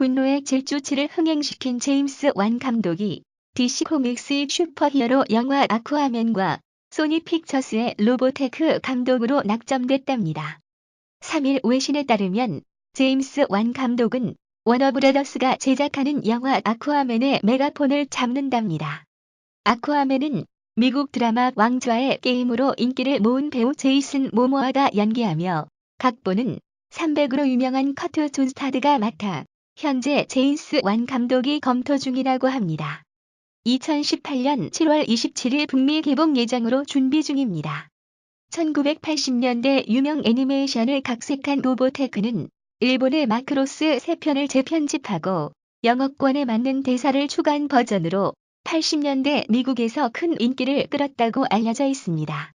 분노의 질주치를 흥행시킨 제임스 완 감독이 DC 코믹스의 슈퍼히어로 영화 아쿠아맨과 소니 픽처스의 로보테크 감독으로 낙점됐답니다. 3일 외신에 따르면 제임스 완 감독은 워너브라더스가 제작하는 영화 아쿠아맨의 메가폰을 잡는답니다. 아쿠아맨은 미국 드라마 왕좌의 게임으로 인기를 모은 배우 제이슨 모모아가 연기하며 각본은 300으로 유명한 커트 존스타드가 맡아 현재 제임스 완 감독이 검토 중이라고 합니다. 2018년 7월 27일 북미 개봉 예정으로 준비 중입니다. 1980년대 유명 애니메이션을 각색한 로보테크는 일본의 마크로스 3편을 재편집하고 영어권에 맞는 대사를 추가한 버전으로 80년대 미국에서 큰 인기를 끌었다고 알려져 있습니다.